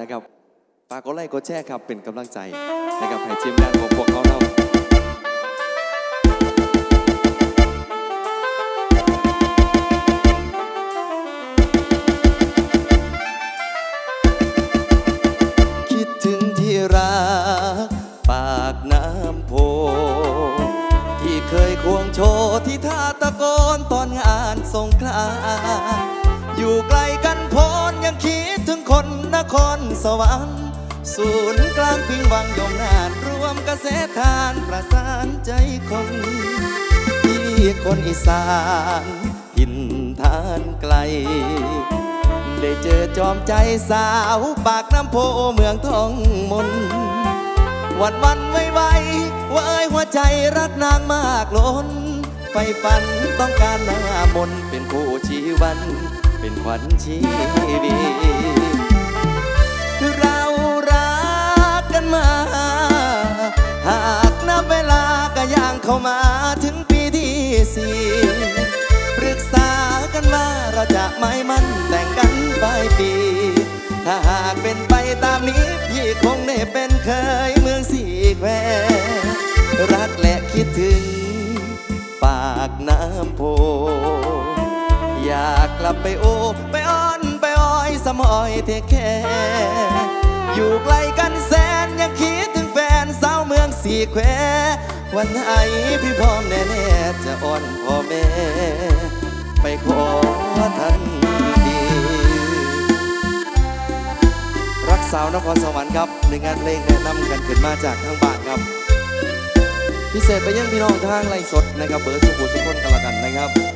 นะครับฝากกดไลค์กดแชร์ครับเป็นกำลังใจนะครับให้ทีมงานของพวกเขาเรา คนนครสวรรค์ ศูนย์กลางพิงวังยมนานรวมเกษตรทานประสานใจคนที่คนอีสานหินทานไกล ได้เจอจอมใจสาวปากน้ำโพเมืองทองมนวันวันไวไวๆว่าเอ้ยหัวใจรักนางมากล้นไฟฝันต้องการหน้ามนเป็นคู่ชีวัน เป็นขวัญชีวิต หากนับเวลาก็ย่างเข้ามาถึงปีที่สี่ปรึกษากันว่าเราจะไม่มั่นแต่งกันปลายปี ถ้าหากเป็นไปตามนี้ พี่คงได้เป็นเคยเมืองสี่แควรักและคิดถึง ปากน้ำโพ อยากกลับไปโอ ไปอ้อนไปอ้อยสมอยเทแค่ อยู่ไกลกันแสนยังคิดถึง เมืองสี่แคววันไหนพี่พร้อมแน่ๆจะอ้อนพ่อแม่ ไปขอทันที รักสาวนครสวรรค์ครับหนึ่งงานเพลงแนะนำกันขึ้นมาจากทางบ้านครับ พิเศษไปยังพี่น้องทางไลฟ์สดนะครับเบอร์สุขุสุขคนกันละกันนะครับ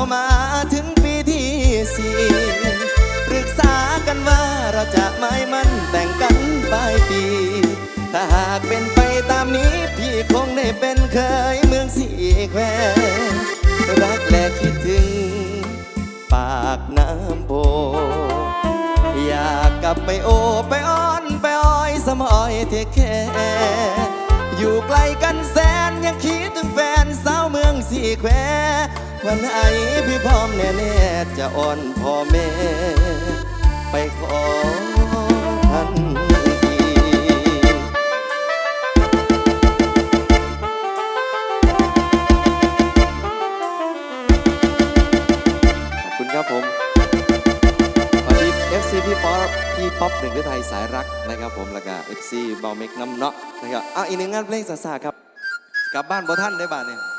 เข้ามาถึงปีที่สี่ปรึกษากันว่าเราจะไม่มั่นแต่งกันปลายปี ถ้าหากเป็นไปตามนี้พี่คงได้เป็นเคยเมืองสี่แควรักและคิดถึง ปากน้ำโพอยากกลับไปโอไปอ้อนไปอ้อยสมอยเทแค่อยู่ไกลกันแสนยังคิดถึงแฟนสาวเมืองสี่แคว วันไหนพี่พร้อมแน่ๆจะอ่อนพ่อแม่ ไปขอทันทีขอบคุณครับผมสวัสดี FC พี่ป๊อปพี่ป๊อปหนึ่งฤทัยสายรักนะครับผมแล้วก็ FC เบาเมกน้ำเนาะนะครับอะอีกหนึ่งงานเพลงสาๆครับ กลับบ้านบ่ท่านได้บ้านเนี่ย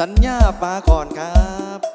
สัญญาป้าก่อนครับ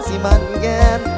Gì 镜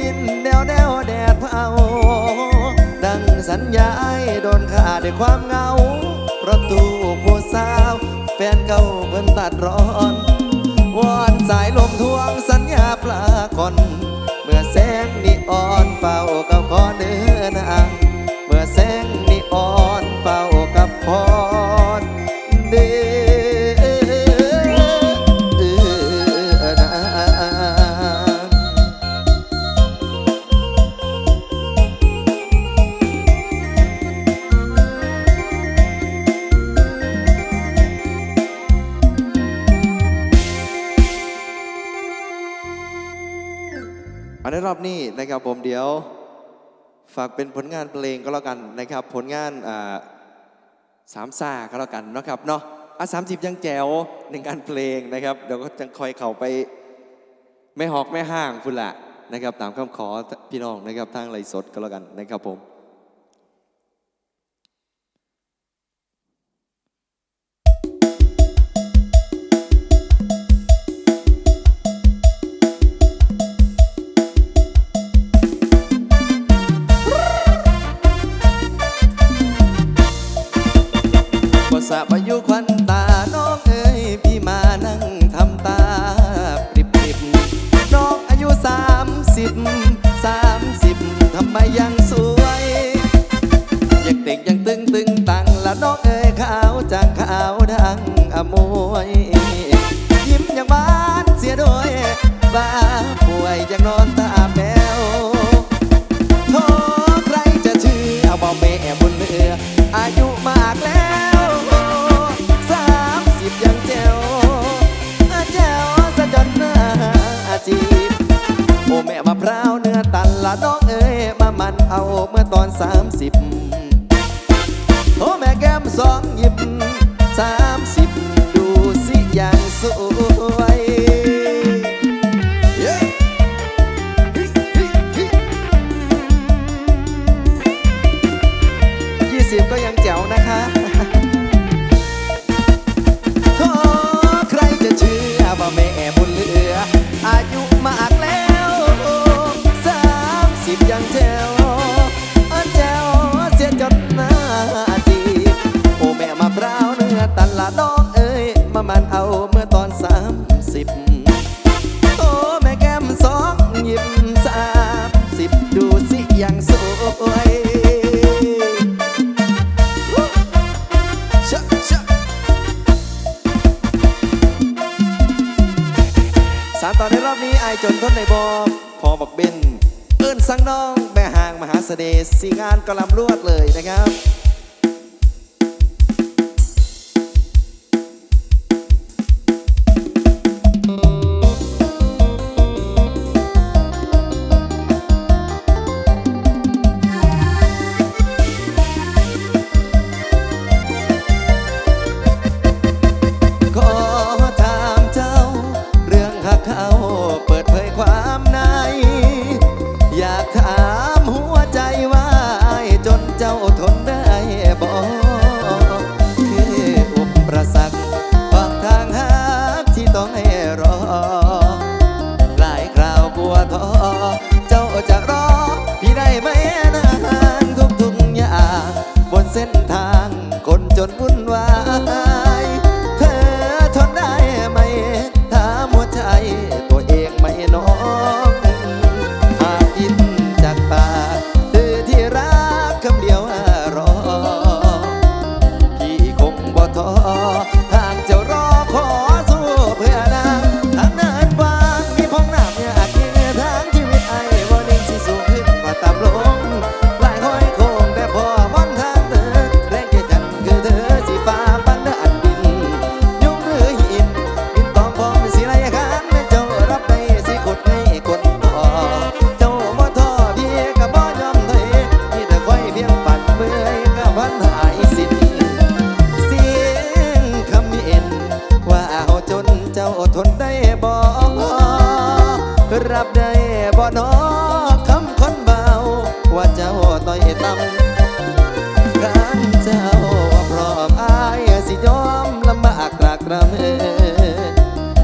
ดินแนวแนวแดดเผา ดังสัญญาไอ้โดนขาด้วยความเงาประตูผู้สาว แฟนเก่าเพิ่นตัดร้อน วอนสายลมทวงสัญญาปลาก่อน เมื่อแสงนิออนเฝ้ากับขอเนื้อนาง ในรอบนี้นะครับผมเดี๋ยวฝากเป็นผลงานเพลงก็แล้วกันนะครับ ผลงานสามซาก็แล้วกันนะครับเนาะอะสามสิบยังแจ๋วในการเพลงนะครับเดี๋ยวก็จะคอยเข่าไปไม่หอกไม่ห่างพุ่นละนะครับ ตามคำขอพี่น้องนะครับทางไรสดก็แล้วกันนะครับผม สะพายุควัน เอาเมื่อตอนสามสิบโอ้แม่แก้มสองหยิบสามสิบดูสิอย่างสวย จนทนในบอกพอบอกเบนเอื้นสังน้อง แม่ห่างมหาเสน่ห์สีงานก็ลำลวดเลยนะครับ จ้าทนได้บ่รับได้บ่นอคำคนเบา ว่าเจ้าต่อยต่ำการเจ้าพร้อมอายสิยอมลำบากตรากระเม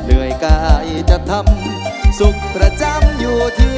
เหนื่อยกายจะทำสุขประจำอยู่ที่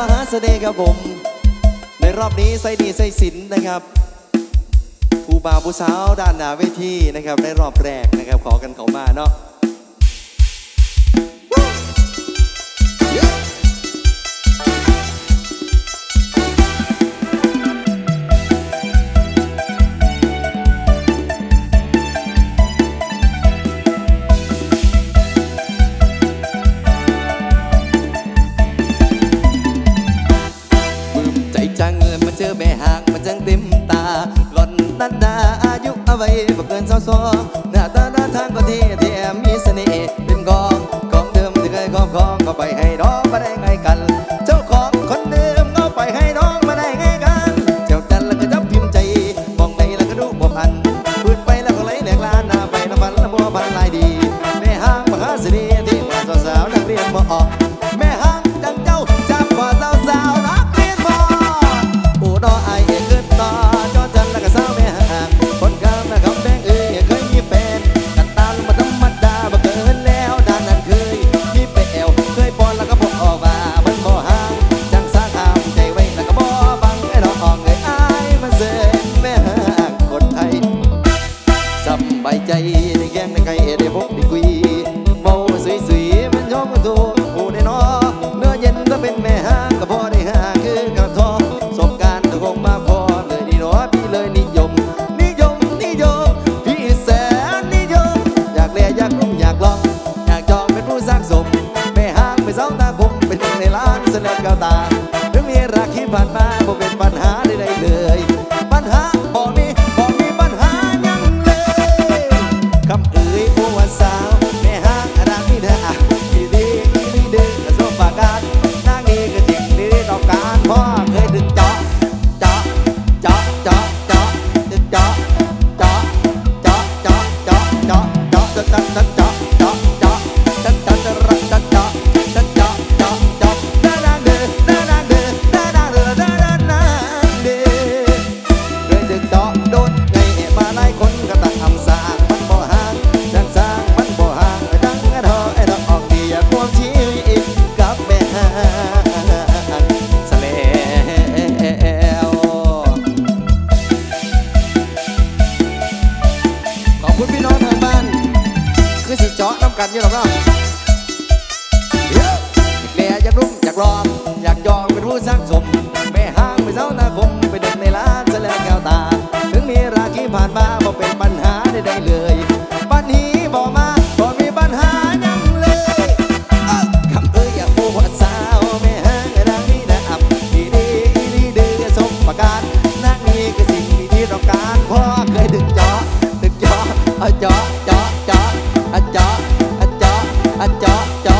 มหาเสน่ห์ครับผม ในรอบนี้ใส่ดีใส่สินนะครับผู้บ่าวผู้สาวด้านหน้าเวทีนะครับในรอบแรกนะครับขอกันเขามาเนาะ จังเอิญมาเจอแม่หากมาจังติมตาหล่อนตัดดาอายุเอาไว้บ่เกินสาวสองหน้าตาหน้าทางก็เท่ như là. เจาะเจาะ